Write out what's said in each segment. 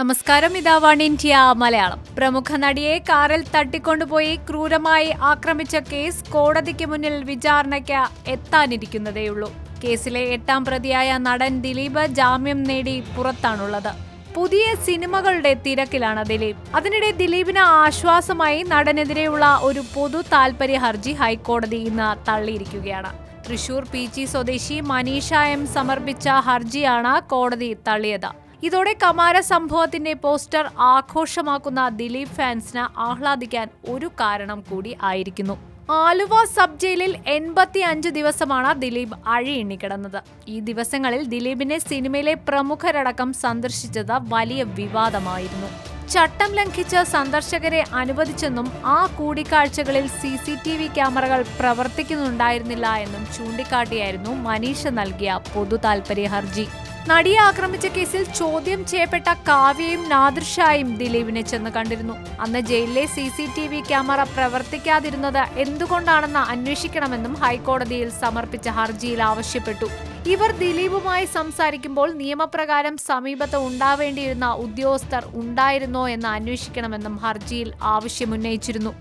നമസ്കാരം ഇതാ one India Malayalam. പ്രമുഖ നടിയെ കാറിൽ തട്ടിക്കൊണ്ടുപോയി ക്രൂരമായി ആക്രമിച്ച കേസ് കോടതിക്ക് മുന്നിൽ വിചാരണയ്ക്ക് എത്താനിരിക്കുന്നതേയുള്ളൂ. കേസിലെ എട്ടാം പ്രതിയായ നടൻ ദിലീപ് ജാമ്യം നേടി പുറത്താണുള്ളത്. പുതിയ സിനിമകളുടെ തിരക്കിലാണ് ദിലീപ്. അതിനിടെ ദിലീപിന് ആശ്വാസമായി നടനെതിരെയുള്ള ഒരു പൊതു താൽപര്യ ഹർജി ഹൈക്കോടതി ഇന്ന് തള്ളിയിരിക്കുകയാണ്. തൃശൂർ പി സ്വദേശി മനീഷ എം സമർപ്പിച്ച ഹർജിയാണ് കോടതി തള്ളിയത്. ഇതോടെ കമാര സംഭവത്തിന്റെ പോസ്റ്റർ ആഘോഷമാക്കുന്ന ദിലീപ് ഫാൻസിന് ആഹ്ലാദിക്കാൻ ഒരു കാരണം കൂടി ആയിരിക്കുന്നു. ആലുവ സബ് ജയിലിൽ എൺപത്തി അഞ്ച് ദിവസമാണ് ദിലീപ് അഴിയെണ്ണിക്കിടന്നത് ഈ ദിവസങ്ങളിൽ ദിലീപിനെ സിനിമയിലെ പ്രമുഖരടക്കം സന്ദർശിച്ചത് വലിയ വിവാദമായിരുന്നു. ചട്ടം ലംഘിച്ച് സന്ദർശകരെ അനുവദിച്ചെന്നും ആ കൂടിക്കാഴ്ചകളിൽ സി സി ടി വി ക്യാമറകൾ പ്രവർത്തിക്കുന്നുണ്ടായിരുന്നില്ല എന്നും ചൂണ്ടിക്കാട്ടിയായിരുന്നു മനീഷ നൽകിയ പൊതു താൽപര്യ ഹർജി. നടിയെ ആക്രമിച്ച കേസിൽ ചോദ്യം ചെയ്യപ്പെട്ട കാവ്യയും നാദിർഷായും ദിലീപിനെ ചെന്ന് കണ്ടിരുന്നു. അന്ന് ജയിലിലെ C C T V camera പ്രവർത്തിക്കാതിരുന്നത് എന്തുകൊണ്ടാണെന്ന് അന്വേഷിക്കണമെന്നും ഹൈക്കോടതിയിൽ സമർപ്പിച്ച ഹർജിയിൽ ആവശ്യപ്പെട്ടു. ഇവർ ദിലീപുമായി സംസാരിക്കുമ്പോൾ നിയമപ്രകാരം സമീപത്ത് ഉണ്ടാവേണ്ടിയിരുന്ന ഉദ്യോഗസ്ഥർ ഉണ്ടായിരുന്നോ എന്ന് അന്വേഷിക്കണമെന്നും ഹർജിയിൽ ആവശ്യമുന്നയിച്ചിരുന്നു.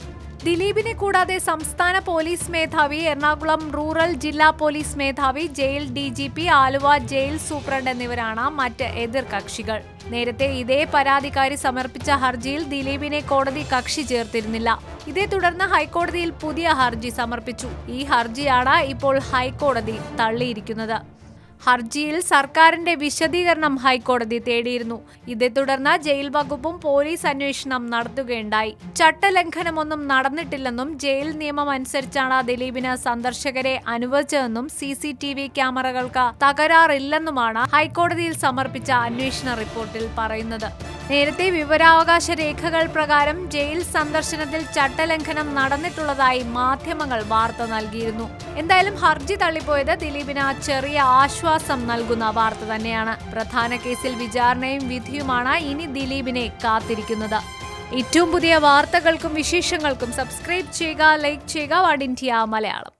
ദിലീപിനെ കൂടാതെ സംസ്ഥാന പോലീസ് മേധാവി എറണാകുളം റൂറൽ ജില്ലാ പോലീസ് മേധാവി jail D G P Aluva jail superintendent എന്നിവരാണ് മറ്റ് എതിർ കക്ഷികൾ. നേരത്തെ ഇതേ പരാതിക്കാരി സമർപ്പിച്ച ഹർജിയിൽ ദിലീപിനെ കോടതി കക്ഷി ചേർത്തിരുന്നില്ല. ഇതേ തുടർന്ന് ഹൈക്കോടതിയിൽ പുതിയ ഹർജി സമർപ്പിച്ചു. ഈ ഹർജിയാണ് ഇപ്പോൾ ഹൈക്കോടതി തള്ളിയിരിക്കുന്നത്. ഹർജിയിൽ സർക്കാരിന്റെ വിശദീകരണം ഹൈക്കോടതി തേടിയിരുന്നു. ഇതേ തുടർന്ന് ജയിൽ വകുപ്പും പോലീസ് അന്വേഷണം നടത്തുകയുണ്ടായി. ചട്ടലംഘനമൊന്നും നടന്നിട്ടില്ലെന്നും ജയിൽ നിയമം അനുസരിച്ചാണ് ദിലീപിന് സന്ദർശകരെ അനുവദിച്ചതെന്നും സി സി ടി വി ക്യാമറകൾക്ക് തകരാറില്ലെന്നുമാണ് ഹൈക്കോടതിയിൽ സമർപ്പിച്ച അന്വേഷണ റിപ്പോർട്ടിൽ പറയുന്നത്. നേരത്തെ വിവരാവകാശ രേഖകൾ പ്രകാരം ജയിൽ സന്ദർശനത്തിൽ ചട്ടലംഘനം നടന്നിട്ടുള്ളതായി മാധ്യമങ്ങൾ വാർത്ത നൽകിയിരുന്നു. എന്തായാലും ഹർജി തള്ളിപ്പോയത് ദിലീപിന് ചെറിയ ആശ്വാസം നൽകുന്ന വാർത്ത തന്നെയാണ്. പ്രധാന കേസിൽ വിചാരണയും വിധിയുമാണ് ഇനി ദിലീപിനെ കാത്തിരിക്കുന്നത്. ഏറ്റവും പുതിയ വാർത്തകൾക്കും വിശേഷങ്ങൾക്കും സബ്സ്ക്രൈബ് ചെയ്യുക ലൈക്ക് ചെയ്യുക. One India Malayalam.